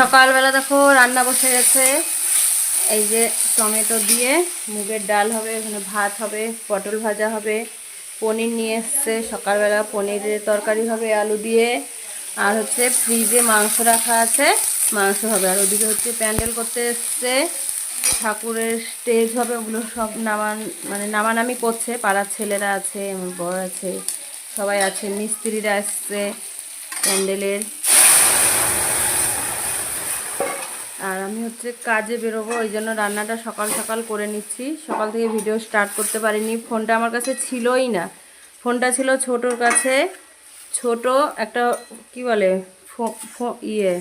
সকালবেলা দেখো রান্না বসে গেছে। এই যে টমেটো দিয়ে মুগের ডাল হবে এখানে ভাত হবে, পটল ভাজা হবে, পনির নিয়ে এসছে। সকালবেলা পনিরের তরকারি হবে আলু দিয়ে। আর হচ্ছে ফ্রিজে মাংস রাখা আছে, মাংস হবে। আর ওদিকে হচ্ছে প্যান্ডেল করতে এসছে। ঠাকুরের স্টেজ হবে, ওগুলো সব নামান মানে নামানামি করছে। পাড়ার ছেলেরা আছে, আমার বর আছে, সবাই আছে, মিস্ত্রিরা আসছে প্যান্ডেলের। আর আমি হচ্ছে কাজে বেরোবো, ওই জন্য রান্নাটা সকাল সকাল করে নিচ্ছি। সকাল থেকে ভিডিও স্টার্ট করতে পারিনি, ফোনটা আমার কাছে ছিলই না। ফোনটা ছিল ছোটোর কাছে, ছোট একটা, কি বলে ইয়ে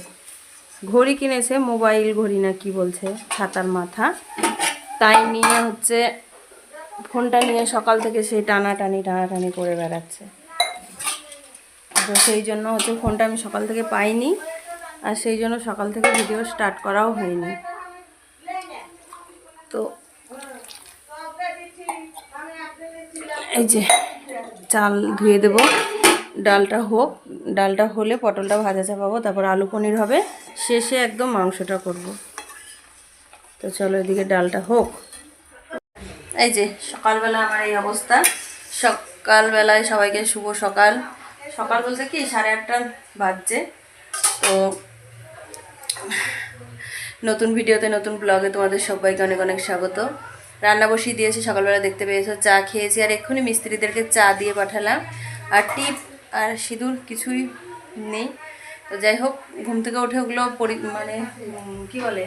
ঘড়ি কিনেছে, মোবাইল ঘড়ি না কি বলছে, ছাতার মাথা। তাই নিয়ে হচ্ছে, ফোনটা নিয়ে সকাল থেকে সেই টানাটানি টানাটানি করে বেড়াচ্ছে। তো সেই জন্য হচ্ছে ফোনটা আমি সকাল থেকে পাইনি। আর সেই জন্য সকাল থেকে ভিডিও স্টার্ট করাও হয়নি। তো এই যে চাল ধুয়ে দেব। ডালটা হোক, ডালটা হলে পটলটা ভাজা চাপাবো তারপর আলু পনির হবে। শেষে একদম মাংসটা করব। তো চলো এদিকে ডালটা হোক। এই যে সকালবেলা আমার এই অবস্থা। সকালবেলায় সবাইকে শুভ সকাল। সকাল বলতে কি? সাড়ে আটটা বাজছে। তো নতুন ভিডিওতে, নতুন ব্লগে তোমাদের সবাইকে অনেক অনেক স্বাগত। রান্না বসিয়ে দিয়েছি, সকালবেলা দেখতে পেয়েছ, চা খেয়েছি, আর এক্ষুনি মিস্ত্রিদেরকে চা দিয়ে পাঠালাম। আর টিপ আর সিঁদুর কিছুই নেই। তো যাই হোক, ঘুম থেকে উঠে ওগুলো মানে কি বলে,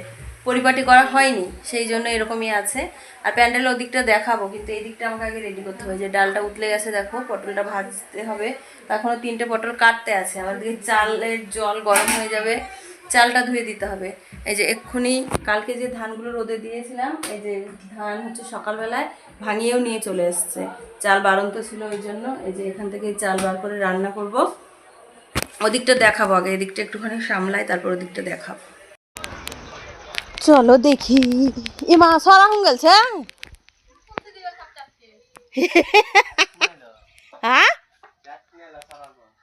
পরিপাটি করা হয়নি, সেই জন্য এরকমই আছে। আর প্যান্ডেল ওদিকটা দেখাবো, কিন্তু এই দিকটা আমাকে আগে রেডি করতে হবে। যে ডালটা উতলে গেছে, দেখো, পটলটা ভাজতে হবে। এখনও তিনটে পটল কাটতে আছে, আমার দিকে চালের জল গরম হয়ে যাবে। চালটা ধুয়ে দিতে হবে। এই যে এক্ষুনি কালকে যে ধানগুলো রোদে দিয়েছিলাম এই যে ধান হচ্ছে সকালবেলায় ভাঙিয়েও নিয়ে চলে এসছে। চাল বাড়ন্ত ছিল ওই জন্য এই যে এখান থেকে চাল বার করে রান্না করব। ওদিকটা দেখাবো আগে এদিকটা একটুখানি সামলাই তারপর ওদিকটা দেখাবো। চলো দেখি। ইমা সরা হয়ে? গেছে হ্যাঁ?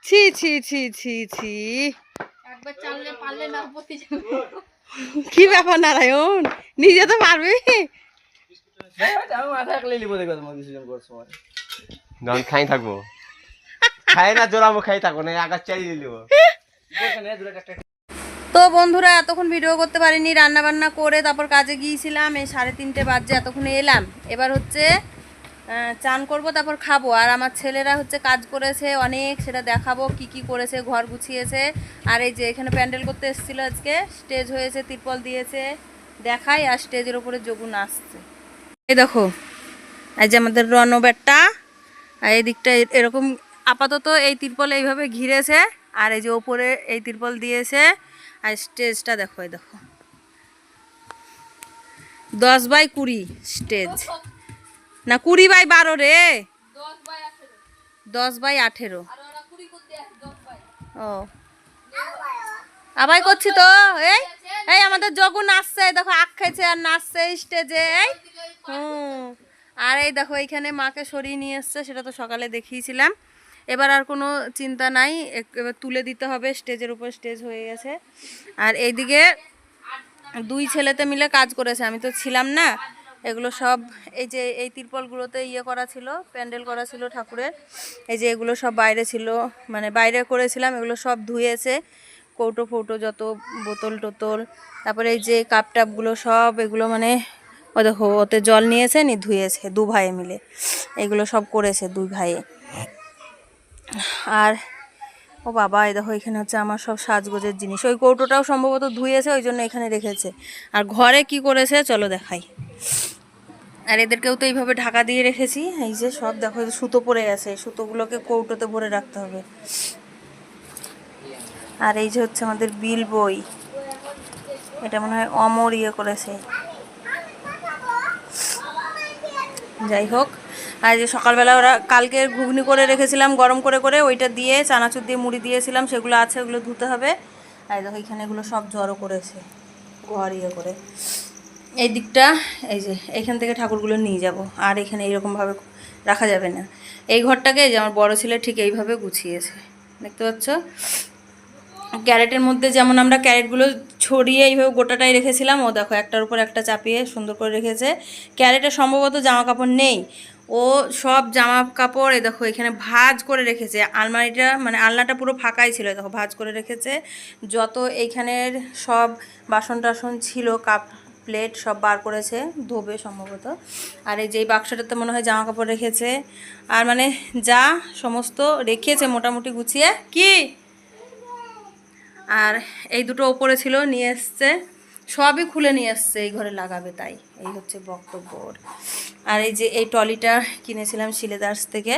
ছি ছি ছি ছি ছি একবার চাললে পারলে না উপতি কি ব্যাপার নারায়ণ? নিজে তো পারবি। যখন খাই থাকব। খাই না জোরাবো খাই থাকব না আকাশ চালিয়ে নিব তো বন্ধুরা এতক্ষণ ভিডিও করতে পারিনি রান্না বান্না করে তারপর কাজে গিয়েছিলাম এই সাড়ে তিনটে বাজে এতক্ষণে এলাম। এবার হচ্ছে চান করব, তারপর খাব। আর আমার ছেলেরা হচ্ছে কাজ করেছে অনেক, সেটা দেখাবো কি কি করেছে, ঘর গুছিয়েছে। আর এই যে এখানে প্যান্ডেল করতে এসেছিল আজকে, স্টেজ হয়েছে, তিরপল দিয়েছে, দেখাই, আর স্টেজের ওপরে যোগু নাচছে এই দেখো, এই যে আমাদের রণবেটটা, আর এই দিকটা এরকম আপাতত এই তিরপল এইভাবে ঘিরেছে, আর এই যে ওপরে এই তিরপল দিয়েছে, আর স্টেজটা দেখো, এই দেখো। দশ বাই কুড়ি স্টেজ। না কুড়ি বাই বারো রে? দশ বাই আঠেরো। ও। আবার করছি তো এই এই আমাদের জগু নাচছে দেখো আখ খাইছে আর নাচছে স্টেজে এই। হুম। আর এই দেখো এইখানে মাকে সরিয়ে নিয়ে এসছে সেটা তো সকালে দেখিয়েছিলাম। এবার আর কোনো চিন্তা নাই এবার তুলে দিতে হবে স্টেজের উপর স্টেজ হয়ে গেছে। আর এইদিকে দুই ছেলেতে মিলে কাজ করেছে আমি তো ছিলাম না। এগুলো সব এই যে এই তিরপলগুলোতে ইয়ে করা ছিল, প্যান্ডেল করা ছিল ঠাকুরের। এই যে এগুলো সব বাইরে ছিল মানে বাইরে করেছিলাম, এগুলো সব ধুয়েছে, কৌটো ফৌটো যত, বোতল টোতল, তারপরে এই যে কাপ টাপগুলো সব, এগুলো মানে ও দেখো, ওতে জল নিয়েছে, নি ধুয়েছে, দু ভাইয়ে মিলে। এগুলো সব করেছে দুই ভাইয়ে আর ও বাবা, এই দেখো, এখানে হচ্ছে আমার সব সাজগোজের জিনিস। ওই কৌটোটাও সম্ভবত ধুয়েছে, ওই জন্য এখানে রেখেছে। আর ঘরে কি করেছে, চলো দেখাই। আর এদেরকেও তো এইভাবে ঢাকা দিয়ে রেখেছি। এই যে সব দেখো সুতো পড়ে গেছে, সুতোগুলোকে কৌটোতে ভরে রাখতে হবে। আর এই যে হচ্ছে আমাদের বিল বই। এটা মনে হয় অমর ইয়ে করেছে। যাই হোক, আর যে সকালবেলা ওরা কালকে ঘুগনি করে রেখেছিলাম, গরম করে করে, ওইটা দিয়ে চানাচুর দিয়ে মুড়ি দিয়েছিলাম, সেগুলো আছে, ওগুলো ধুতে হবে। আর দেখো, এখানে এগুলো সব জড়ো করেছে, ঘর ইয়ে করে। এই দিকটা এই যে, এখান থেকে ঠাকুরগুলো নিয়ে যাব। আর এখানে এইরকমভাবে রাখা যাবে না। এই ঘরটাকে যে আমার বড় ছেলে ঠিক এইভাবে গুছিয়েছে। দেখতে পাচ্ছ? ক্যারেটের মধ্যে যেমন আমরা ক্যারেটগুলো ছড়িয়ে এইভাবে গোটাটাই রেখেছিলাম, ও দেখো একটার উপর একটা চাপিয়ে সুন্দর করে রেখেছে। ক্যারেটে সম্ভবত জামা কাপড় নেই। ও সব জামা কাপড় এই দেখো এখানে ভাজ করে রেখেছে। আলমারিটা মানে আলনাটা পুরো ফাঁকাই ছিল, দেখো ভাজ করে রেখেছে। যত এইখানের সব বাসন টাসন ছিল, কাপ প্লেট সব বার করেছে, ধোবে সম্ভবত। আর এই যে এই বাক্সটাতে মনে হয় জামা কাপড় রেখেছে। আর মানে যা সমস্ত রেখেছে মোটামুটি গুছিয়ে, কি? আর এই দুটো ওপরে ছিল, নিয়ে এসছে, সবই খুলে নিয়ে এসছে, এই ঘরে লাগাবে তাই, এই হচ্ছে বক্তব্য ওর। আর এই যে এই টলিটা কিনেছিলাম শিলেদার্স থেকে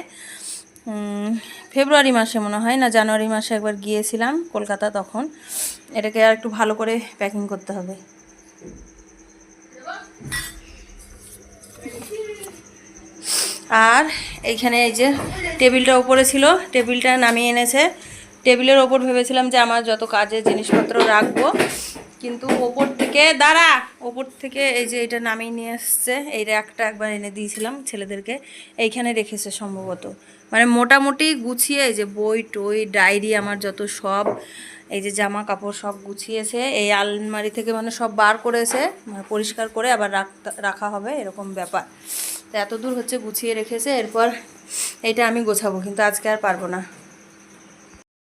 ফেব্রুয়ারি মাসে মনে হয় না, জানুয়ারি মাসে একবার গিয়েছিলাম কলকাতা তখন। এটাকে আর একটু ভালো করে প্যাকিং করতে হবে। আর এইখানে এই যে টেবিলটা উপরে ছিল, টেবিলটা নামিয়ে এনেছে। টেবিলের ওপর ভেবেছিলাম যে আমার যত কাজের জিনিসপত্র রাখব, কিন্তু ওপর থেকে, দাঁড়া! ওপর থেকে এই যে এটা নামিয়ে নিয়ে এসছে এই র্যাকটা একবার এনে দিয়েছিলাম ছেলেদেরকে, এইখানে রেখেছে সম্ভবত। মানে মোটামুটি গুছিয়ে, এই যে বই টই, ডায়েরি, আমার যত সব, এই যে জামা কাপড় সব গুছিয়েছে, এই আলমারি থেকে মানে সব বার করেছে মানে পরিষ্কার করে আবার রাখা হবে, এরকম ব্যাপার। তো এত দূর হচ্ছে গুছিয়ে রেখেছে, এরপর এটা আমি গোছাবো, কিন্তু আজকে আর পারব না।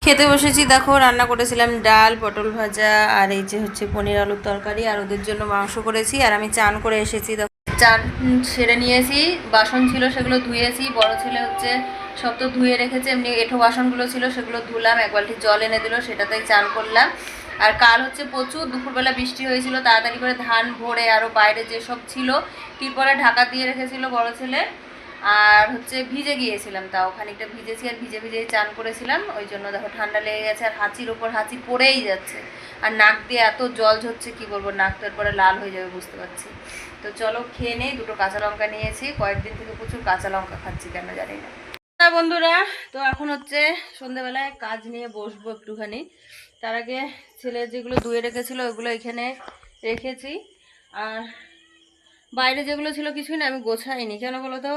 খেতে বসেছি, দেখো, রান্না করেছিলাম ডাল, পটল ভাজা, আর এই যে হচ্ছে পনির আলুর তরকারি, আর ওদের জন্য মাংস করেছি, আর আমি চান করে এসেছি, দেখো। চান সেরে নিয়েছি, বাসন ছিল সেগুলো ধুয়েছি, বড় ছেলে হচ্ছে সব তো ধুয়ে রেখেছে, এমনি এঁঠো বাসনগুলো ছিল, সেগুলো ধুলাম, এক বালতি জল এনে দিল, সেটাতেই চান করলাম। আর কাল হচ্ছে প্রচুর, দুপুরবেলা বৃষ্টি হয়েছিল, তাড়াতাড়ি করে ধান ভরে আরও বাইরে যেসব ছিল, তিরপলে ঢাকা দিয়ে রেখেছিল বড় ছেলে। আর হচ্ছে ভিজে গিয়েছিলাম তাও, খানিকটা ভিজেছি আর ভিজে ভিজেই চান করেছিলাম, ওই জন্য দেখো ঠান্ডা লেগে গেছে আর হাঁচির ওপর হাঁচি পড়েই যাচ্ছে। আর নাক দিয়ে এত জল ঝরছে, কি বলব, নাক তো এরপরে লাল হয়ে যাবে, বুঝতে পারছি। তো চলো খেয়ে নেই, দুটো কাঁচা লঙ্কা নিয়েছি, কয়েকদিন থেকে প্রচুর কাঁচা লঙ্কা খাচ্ছি, কেন জানি না। বন্ধুরা, তো এখন হচ্ছে সন্ধেবেলায় কাজ নিয়ে বসবো একটুখানি। তার আগে ছেলে যেগুলো ধুয়ে রেখেছিল ওগুলো এখানে রেখেছি। আর বাইরে যেগুলো ছিল কিছুই না আমি গোছাইনি। কেন বলো তো?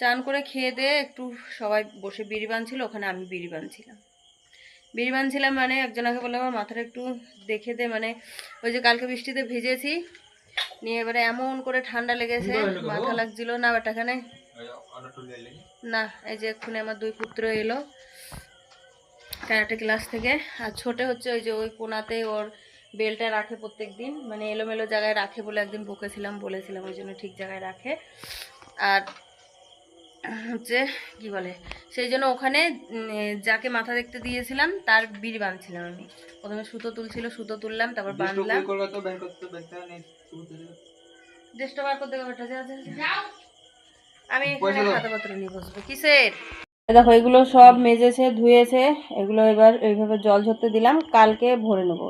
চান করে খেয়ে দিয়ে একটু সবাই বসে বিড়ি বানছিল ওখানে আমি বিড়ি বানছিলাম। বিড়ি বানছিলাম মানে একজনকে বললাম আমার মাথাটা একটু দেখে দে। মানে ওই যে কালকে বৃষ্টিতে ভিজেছি। নিয়ে এবারে এমন করে ঠান্ডা লেগেছে মাথা লাগছিল না বাটাখানে না এই যে এক্ষুনি আমার দুই পুত্র এলো। ক্যারাটে ক্লাস থেকে। আর ছোটে হচ্ছে ওই যে ওই কোনাতে ওর বেলটা রাখে প্রত্যেক দিন মানে এলোমেলো জায়গায় রাখে বলে একদিন বকেছিলাম বলেছিলাম ওই জন্য ঠিক জায়গায় রাখে। আর হচ্ছে কি বলে সেই জন্য ওখানে যাকে মাথা দেখতে দিয়েছিলাম তার বিড়ি বাঁধছিলাম আমি। প্রথমে সুতো তুলছিল সুতো তুললাম তারপর বাঁধলাম ড্রেসটা বার করতে আমি এখানে খাতাপত্র নিয়ে বসবো। কিসের? দেখো এগুলো সব মেজেছে ধুয়েছে এগুলো এবার এইভাবে জল ঝরতে দিলাম কালকে ভরে নেব।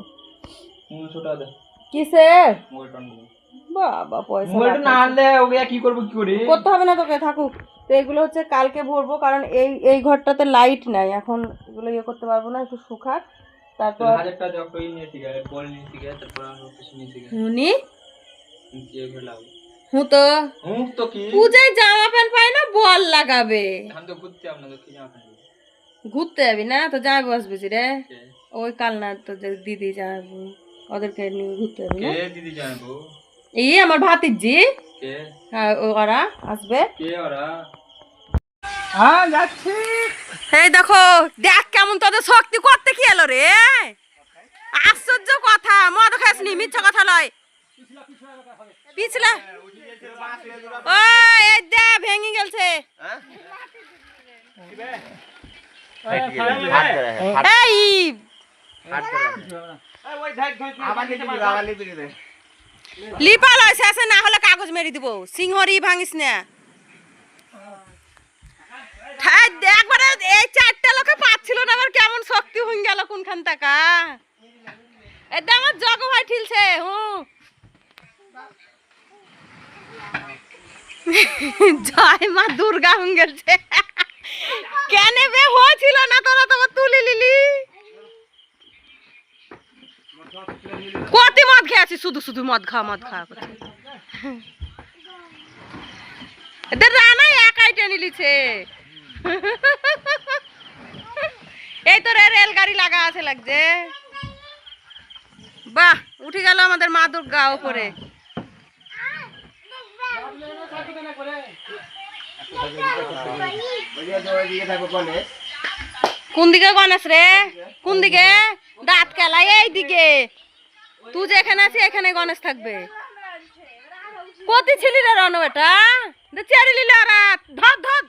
কিসের? বাবা পয়সা লাগবে। কি করব কি করে? করতে হবে না তোকে থাকুক। তো এগুলো হচ্ছে কালকে ভরবো কারণ এই এই ঘরটাতে লাইট নাই। এখন এগুলো ইয়ে করতে পারব না একটু শুকাক। তারপর হাজারটা হুঁ তো। তো কি? পূজায় জামা প্যান্ট পায় না বল লাগাবে। আমি তো ঘুরতে আপনাদের কি জামা প্যান্ট ঘুরতে যাবি না? তো যাবি বসবেছি রে। ওই কাল না তো দিদি যাব ওদেরকে নিয়ে ঘুরতে যাবি না? কে দিদি জানব এই আমার ভাতিজি। কে? হ্যাঁ ওরা আসবে। কে ওরা? হ্যাঁ যাচ্ছি। এই দেখো দেখ কেমন তোদের শক্তি করতে কি এলো রে? আশ্চর্য কথা মদ খাসনি মিথ্যা কথা লয়। পিছলা ও এই দে, ভেঙে গেলছে। এই, লিপা লয় শেষে, না হলে কাগজ মেরে দিব। সিংহরি ভাঙিস না। একবারে এই চারটা লোকে পাচ্ছিল না, আবার কেমন শক্তি হয়ে গেল কোনখান টাকা এটা আমার জগ ভাই ঠিলছে হুঁ জয় মা দুর্গা গেছে কেন বে হয়েছিল না তোরা তোমার তুলি লিলি? কতি মদ খেয়েছি শুধু শুধু মদ খাওয়া মদ খাওয়া করছে এদের রানাই একাই টেনে লিছে এই তো রেলগাড়ি লাগা আছে লাগছে। বাহ, উঠে গেল আমাদের মা দুর্গা ওপরে। কোন দিকে গণেশ রে? কোন দিকে? দাঁত খেলা এই দিকে। তুই যেখানে আছিস, এখানে গণেশ থাকবে। কতি ছিলি রে রণ বেটা? চেয়ারে লিলে ধর ধর।